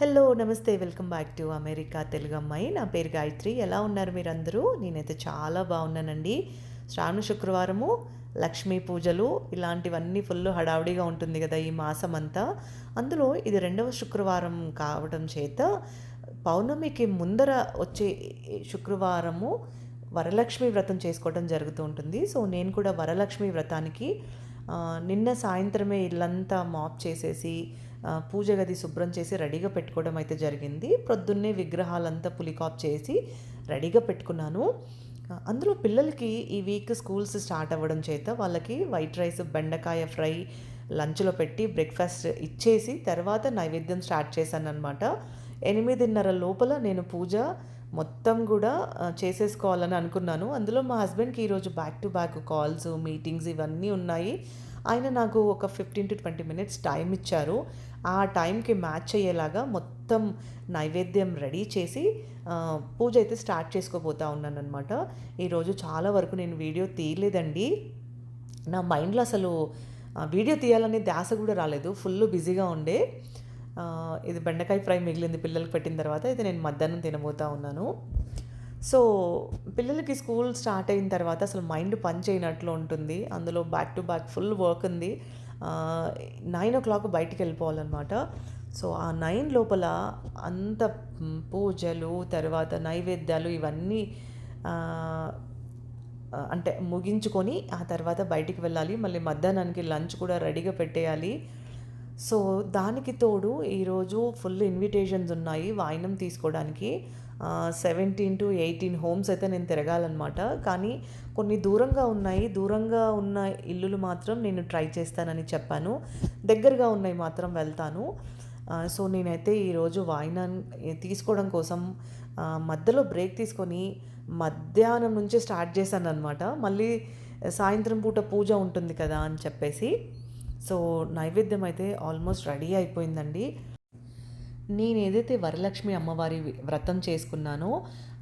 Hello నమస్తే welcome back to America Telugu అమ్మాయి నా పేరు గాయత్రి. ఎలా ఉన్నారు మీరందరూ? నేనైతే చాలా బాగున్నానండి. శ్రావణ శుక్రవారము లక్ష్మీ పూజలు ఇలాంటివన్నీ ఫుల్ హడావుడిగా ఉంటుంది కదా ఈ మాసం అంతా అందులో ఇది రెండవ శుక్రవారం కావడం చేత పౌర్ణమికి ముందర వచ్చే శుక్రవారము వరలక్ష్మి వ్రతం చేసుకోవడం జరుగుతూ ఉంటుంది. సో నేను కూడా వరలక్ష్మి వ్రతానికి నిన్న సాయంత్రమే ఇల్లంతా మాప్ చేసేసి పూజ గది శుభ్రం చేసి రెడీగా పెట్టుకోవడం అయితే జరిగింది. ప్రొద్దున్నే విగ్రహాలంతా పులికాప్ చేసి రెడీగా పెట్టుకున్నాను. అందులో పిల్లలకి ఈ వీక్ స్కూల్స్ స్టార్ట్ అవ్వడం చేత వాళ్ళకి వైట్ రైస్ బెండకాయ ఫ్రై లంచ్లో పెట్టి బ్రేక్ఫాస్ట్ ఇచ్చేసి తర్వాత నైవేద్యం స్టార్ట్ చేశాను అనమాట ఎనిమిదిన్నర లోపల నేను పూజ మొత్తం కూడా చేసేసుకోవాలని అనుకున్నాను. అందులో మా హస్బెండ్కి ఈరోజు back to back calls meetings ఇవన్నీ ఉన్నాయి. ఆయన నాకు ఒక fifteen to twenty minutes time ఇచ్చారు. ఆ టైంకి మ్యాచ్ అయ్యేలాగా మొత్తం నైవేద్యం రెడీ చేసి పూజ అయితే స్టార్ట్ చేసుకోబోతా ఉన్నాను అనమాట ఈరోజు చాలా వరకు నేను వీడియో తీయలేదండి. నా మైండ్లో అసలు వీడియో తీయాలనే ధ్యాస కూడా రాలేదు. ఫుల్ బిజీగా ఉండే. ఇది బెండకాయ ఫ్రై మిగిలింది పిల్లలకు పెట్టిన తర్వాత ఇది నేను మధ్యాహ్నం తినబోతా ఉన్నాను. సో పిల్లలకి స్కూల్ స్టార్ట్ అయిన తర్వాత అసలు మైండ్ పని చేయనట్లు ఉంటుంది. అందులో back to back full work ఉంది. నైన్ ఓ క్లాక్ బయటికి వెళ్ళిపోవాలన్నమాట. సో ఆ నైన్ లోపల అంత పూజలు తర్వాత నైవేద్యాలు ఇవన్నీ అంటే ముగించుకొని ఆ తర్వాత బయటికి వెళ్ళాలి. మళ్ళీ మధ్యాహ్నానికి లంచ్ కూడా రెడీగా పెట్టేయాలి. సో దానికి తోడు ఈరోజు ఫుల్ ఇన్విటేషన్స్ ఉన్నాయి వాయినం తీసుకోవడానికి. సెవెంటీన్ టు ఎయిటీన్ హోమ్స్ అయితే నేను తిరగాలన్నమాట. కానీ కొన్ని దూరంగా ఉన్నాయి. దూరంగా ఉన్న ఇల్లులు మాత్రం నేను ట్రై చేస్తానని చెప్పాను. దగ్గరగా ఉన్నాయి మాత్రం వెళ్తాను. సో నేనైతే ఈరోజు వాయినం తీసుకోవడం కోసం మధ్యలో బ్రేక్ తీసుకొని మధ్యాహ్నం నుంచే స్టార్ట్ చేశాను అనమాట మళ్ళీ సాయంత్రం పూట పూజ ఉంటుంది కదా అని చెప్పేసి. సో నైవేద్యం అయితే ఆల్మోస్ట్ రెడీ అయిపోయిందండి. నేను ఏదైతే వరలక్ష్మి అమ్మవారి వ్రతం చేసుకున్నానో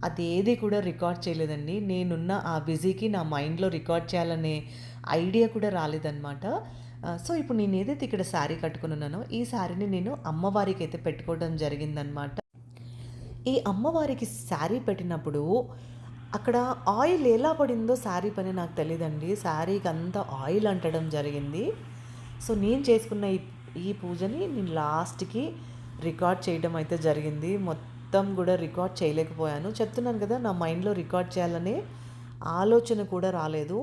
అది ఏది కూడా రికార్డ్ చేయలేదండి. నేనున్న ఆ బిజీకి నా మైండ్లో రికార్డ్ చేయాలనే ఐడియా కూడా రాలేదన్నమాట. సో ఇప్పుడు నేను ఏదైతే ఇక్కడ శారీ కట్టుకున్నానో ఈ శారీని నేను అమ్మవారికి అయితే పెట్టుకోవడం జరిగిందనమాట ఈ అమ్మవారికి శారీ పెట్టినప్పుడు అక్కడ ఆయిల్ ఎలా పడిందో శారీ పని నాకు తెలియదండి శారీకి అంతా ఆయిల్ అంటడం జరిగింది. సో నేను చేసుకున్న ఈ ఈ పూజని నేను లాస్ట్కి రికార్డ్ చేయడం అయితే జరిగింది. మొత్తం కూడా రికార్డ్ చేయలేకపోయాను. చెప్తున్నాను కదా నా మైండ్లో రికార్డ్ చేయాలనే ఆలోచన కూడా రాలేదు.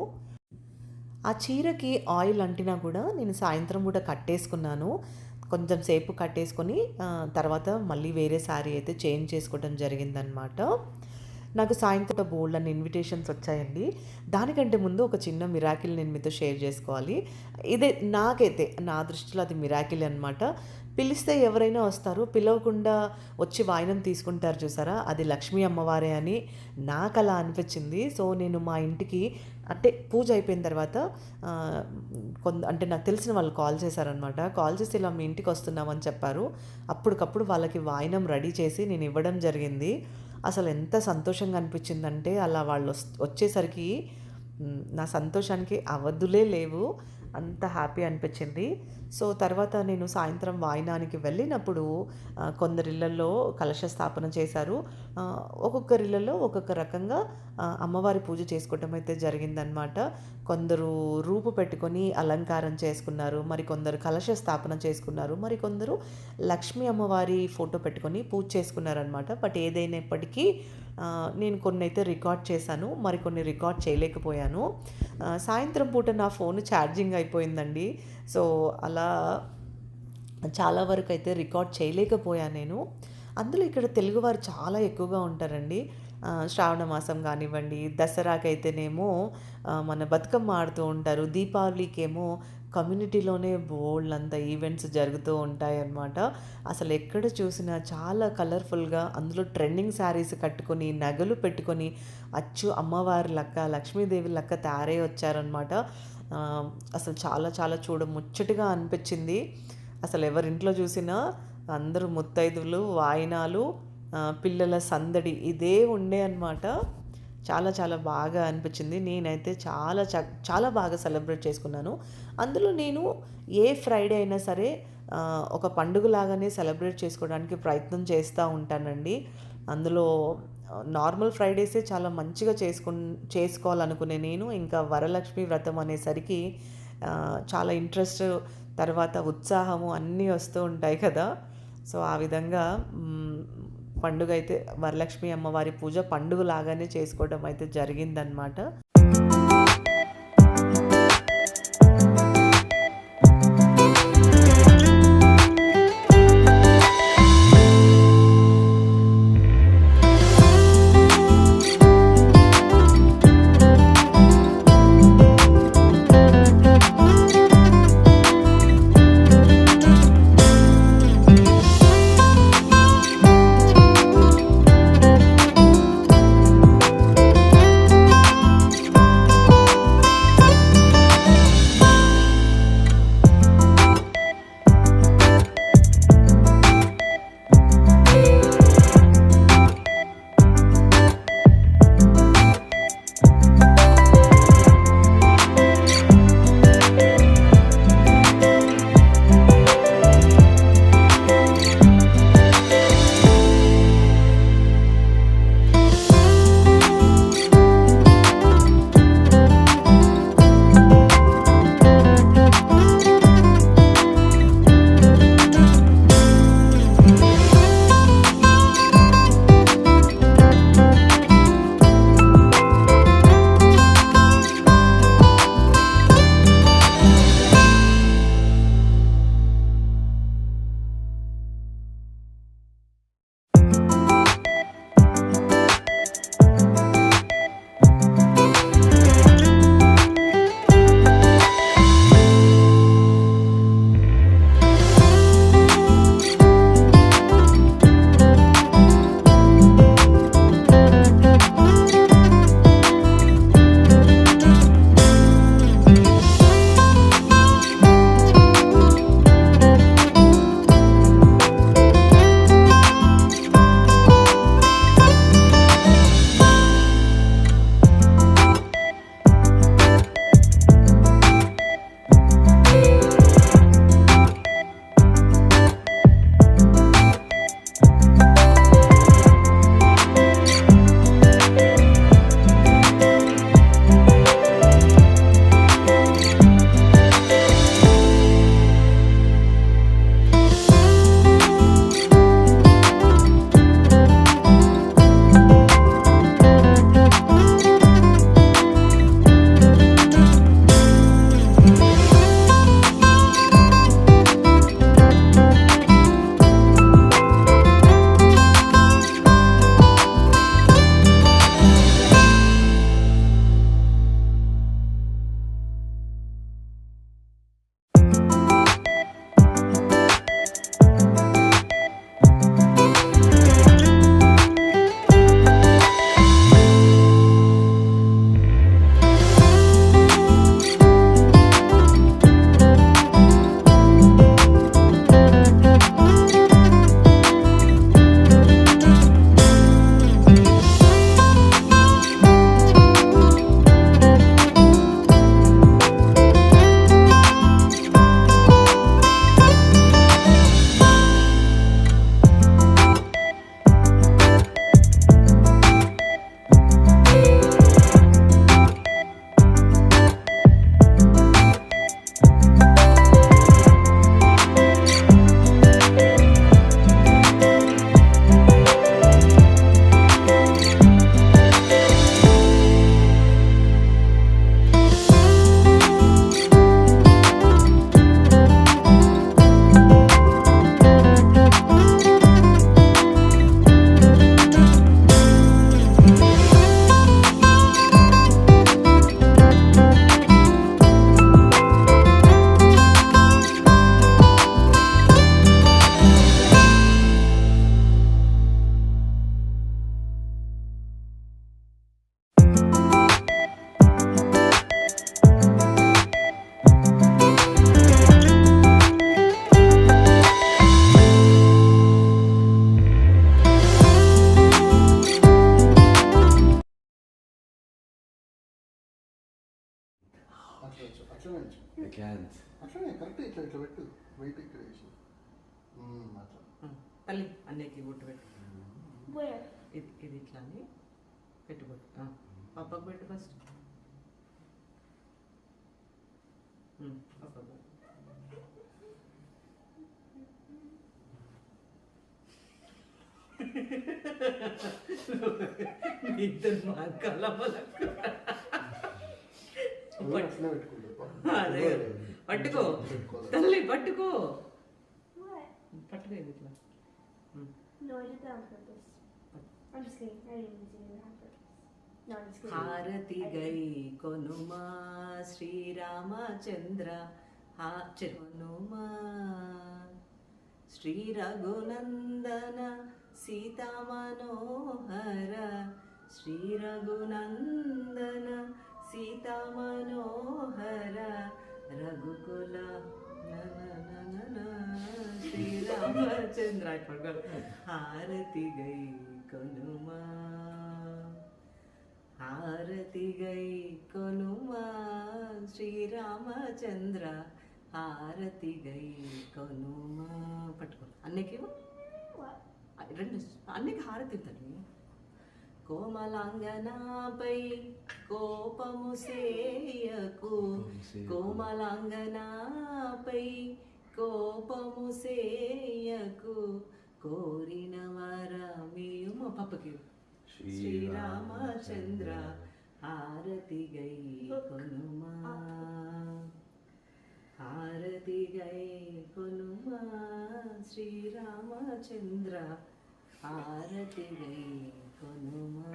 ఆ చీరకి ఆయిల్ అంటినా కూడా నేను సాయంత్రం కూడా కట్టేసుకున్నాను. కొంచెం సేపు కట్టేసుకొని తర్వాత మళ్ళీ వేరే శారీ అయితే చేంజ్ చేసుకోవడం జరిగిందనమాట నాకు సాయంత్రం బోల్డ్ అని ఇన్విటేషన్స్ వచ్చాయండి. దానికంటే ముందు ఒక చిన్న మిరాకిల్ నేను మీతో షేర్ చేసుకోవాలి. ఇదే నాకైతే నా దృష్టిలో అది మిరాకిల్ అనమాట పిలిస్తే ఎవరైనా వస్తారు. పిలవకుండా వచ్చి వాయినం తీసుకుంటారు చూసారా? అది లక్ష్మీ అమ్మవారే అని నాకు అలా అనిపించింది. సో నేను మా ఇంటికి అంటే పూజ అయిపోయిన తర్వాత కొంత అంటే నాకు తెలిసిన వాళ్ళు కాల్ చేశారనమాట కాల్ చేసి ఇలా మీ ఇంటికి వస్తున్నామని చెప్పారు. అప్పటికప్పుడు వాళ్ళకి వాయినం రెడీ చేసి నేను ఇవ్వడం జరిగింది. అసలు ఎంత సంతోషంగా అనిపించిందంటే అలా వాళ్ళు వచ్చేసరికి నా సంతోషానికి అవధులే లేవు. అంత హ్యాపీ అనిపించింది. సో తర్వాత నేను సాయంత్రం వాయినానికి వెళ్ళినప్పుడు కొందరిళ్ళల్లో కలశ స్థాపన చేశారు. ఒక్కొక్కరిళ్ళల్లో ఒక్కొక్క రకంగా అమ్మవారి పూజ చేసుకోవటం అయితే జరిగిందనమాట కొందరు రూపు పెట్టుకొని అలంకారం చేసుకున్నారు. మరి కొందరు కలశ స్థాపన చేసుకున్నారు. మరి కొందరు లక్ష్మీ అమ్మవారి ఫోటో పెట్టుకొని పూజ చేసుకున్నారనమాట బట్ ఏదైనప్పటికీ నేను కొన్ని అయితే రికార్డ్ చేశాను మరి కొన్ని రికార్డ్ చేయలేకపోయాను. సాయంత్రం పూట నా ఫోన్ ఛార్జింగ్ అయిపోయిందండి. సో అలా చాలా వరకు అయితే రికార్డ్ చేయలేకపోయాను నేను. అందులో ఇక్కడ తెలుగువారు చాలా ఎక్కువగా ఉంటారండి. శ్రావణ మాసం కానివ్వండి దసరాకైతేనేమో మన బతుకమ్మ ఆడుతూ ఉంటారు దీపావళికేమో కమ్యూనిటీలోనే బోల్డ్ అంత ఈవెంట్స్ జరుగుతూ ఉంటాయి అన్నమాట అసలు ఎక్కడ చూసినా చాలా కలర్ఫుల్గా అందులో ట్రెండింగ్ శారీస్ కట్టుకొని నగలు పెట్టుకొని అచ్చు అమ్మవారి లక్క లక్ష్మీదేవి లక్క తయారై వచ్చారనమాట అసలు చాలా చాలా చూడ ముచ్చటగా అనిపించింది. అసలు ఎవరింట్లో చూసినా అందరూ ముత్తైదువులు వాయినాలు పిల్లల సందడి ఇదే ఉండే అనమాట చాలా చాలా బాగా అనిపించింది. నేనైతే చాలా చాలా బాగా సెలబ్రేట్ చేసుకున్నాను. అందులో నేను ఏ ఫ్రైడే అయినా సరే ఒక పండుగలాగానే సెలబ్రేట్ చేసుకోవడానికి ప్రయత్నం చేస్తూ ఉంటానండి. అందులో నార్మల్ ఫ్రైడేసే చాలా మంచిగా చేసుకు చేసుకోవాలనుకునే నేను. ఇంకా వరలక్ష్మి వ్రతం అనేసరికి చాలా ఇంట్రెస్ట్ తర్వాత ఉత్సాహము అన్నీ వస్తూ ఉంటాయి కదా. సో ఆ విధంగా పండుగ అయితే వరలక్ష్మి అమ్మవారి పూజ పండుగ లాగానే చేసుకోవడం అయితే జరిగిందనమాట అట్లనే. అట్లనే కరెక్ట్ ఇట్లా ఇట్లా పెట్టు వెయిట్ ఇక్కడ వేసి ఆ, తల్లి అన్నయ్యకి బొట్టు పెట్టు. Where? ఇది ఇది ఇట్లా అని పెట్టు బొట్టు పప్పకు పెట్టు ఫస్ట్ పప్పకు ఇద్దరు మా కలవలకు. పట్టుకో తల్లి పట్టుకో ఇట్లా. హారతి గై. కొనుమా శ్రీరామచంద్ర కొనుమా శ్రీ రఘునందన సీతా మనోహర శ్రీ రఘునందన శ్రీరామచంద్ర పడగ హారతి గై కొనుమా. హారతి గై కొనుమా. శ్రీరామచంద్ర. హారతి గై కొనుమా. పట్టుకో. అన్నకి? రెండు. అన్నకి హారతి ఇవ్వండి కోమలాంగనాపై కోపము సేయకు. కోమలాంగనాపై కోపము సేయకు కోరిన వరమేయుమ. పప్పకి శ్రీరామచంద్ర హారతి గై కొనుమా. హారతి గై కొనుమా. శ్రీరామచంద్ర హారతి గై కొనుమా.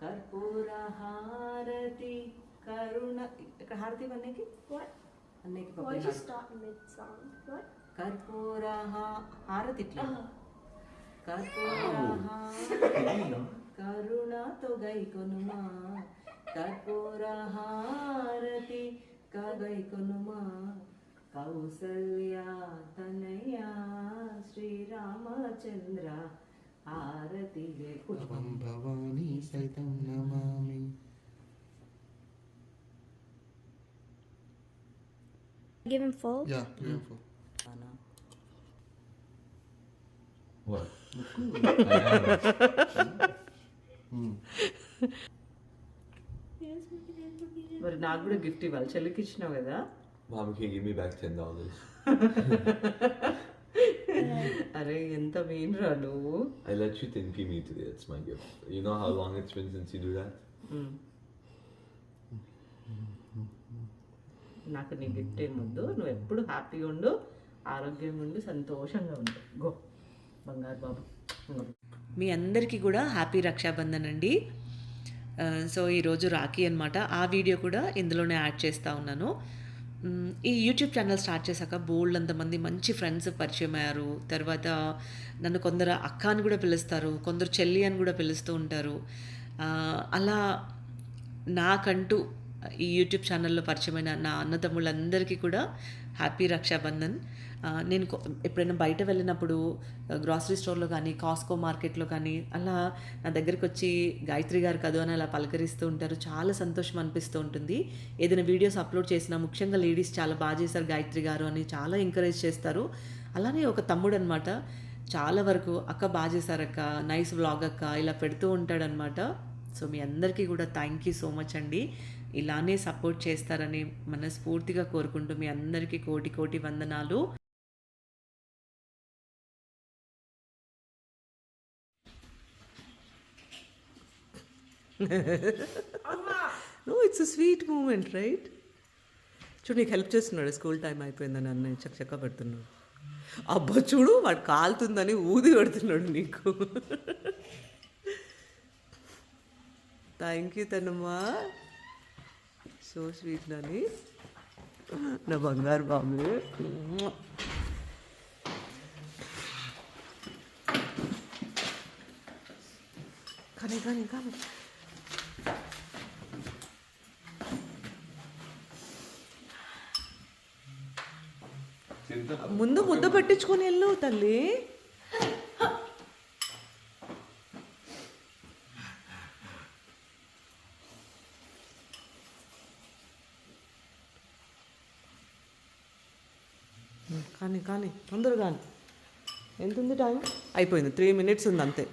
కర్పూర హారతి కరుణ ఇక్కడ హారతి అన్నకి What? అన్నకి Why'd పప్పకి you హారతి. ఇట్లా Oh. కర్పూర కరుణతో గై కొనుమా. కర్పూర హారతి కగై కొనుమా. కౌసల్య తనయ శ్రీరామచంద్ర హారతి భవానీ సైతం నమామి. Give him full? Yeah beautiful What? Yes, we can end, we can end. మరి నాకు కూడా గిఫ్ట్ ఇవ్వాలి చెల్లికి ఇచ్చినావు కదా Mom, can you give me back ten dollars? అరే ఎంత మెయిన్రా నువ్వు I let you think me today. It's my gift. You know how long it's been since you do that? నాకు నీ గిఫ్ట్ ఏమొద్దు నువ్వు ఎప్పుడు హ్యాపీగా ఉండు ఆరోగ్యంగా ఉండు సంతోషంగా ఉండు. గో. బంగారు బాబు. మీ అందరికీ కూడా హ్యాపీ రక్షాబంధన్ అండి. సో ఈరోజు రాఖీ అనమాట ఆ వీడియో కూడా ఇందులోనే యాడ్ చేస్తూ ఉన్నాను. ఈ యూట్యూబ్ ఛానల్ స్టార్ట్ చేశాక బోల్డ్ అంతమంది మంచి ఫ్రెండ్స్ పరిచయం అయ్యారు. తర్వాత నన్ను కొందరు అక్క అని కూడా పిలుస్తారు కొందరు చెల్లి అని కూడా పిలుస్తూ ఉంటారు. అలా నాకంటూ ఈ యూట్యూబ్ ఛానల్లో పరిచయమైన నా అన్నదమ్ములందరికీ కూడా హ్యాపీ రక్షాబంధన్. నేను ఎప్పుడైనా బయట వెళ్ళినప్పుడు గ్రాసరీ స్టోర్లో కానీ కాస్కో మార్కెట్లో కానీ అలా నా దగ్గరికి వచ్చి గాయత్రి గారు కదూ అని అలా పలకరిస్తూ ఉంటారు. చాలా సంతోషం అనిపిస్తూ ఉంటుంది. ఏదైనా వీడియోస్ అప్లోడ్ చేసినా ముఖ్యంగా లేడీస్ చాలా బాగా చేశారు గాయత్రి గారు అని చాలా ఎంకరేజ్ చేస్తారు. అలానే ఒక తమ్ముడు అనమాట చాలా వరకు అక్క బాగా చేశారక్క నైస్ వ్లాగ్ అక్క ఇలా పెడుతూ ఉంటాడనమాట సో మీ అందరికీ కూడా థ్యాంక్ యూ సో మచ్ అండి. ఇలానే సపోర్ట్ చేస్తారని మనస్ఫూర్తిగా కోరుకుంటూ మీ అందరికీ కోటి కోటి వందనాలు. No it's sweet moment right చూడు నీకు హెల్ప్ చేస్తున్నాడు స్కూల్ టైం అయిపోయిందని అన్నయ్య చక్క చక్క పెడుతున్నాడు. అబ్బా చూడు వాడు కాలుతుందని ఊది పెడుతున్నాడు నీకు. థ్యాంక్ యూ తనమ్మా సో స్వీట్ నాని. నా బంగారు బాబు కానీ కానీ కానీ. ముందు ముద్ద పెట్టించుకొని వెళ్ళు తల్లి. కానీ తొందరగా కానీ ఎంత ఉంది టైం? అయిపోయింది. త్రీ మినిట్స్ ఉంది అంతే.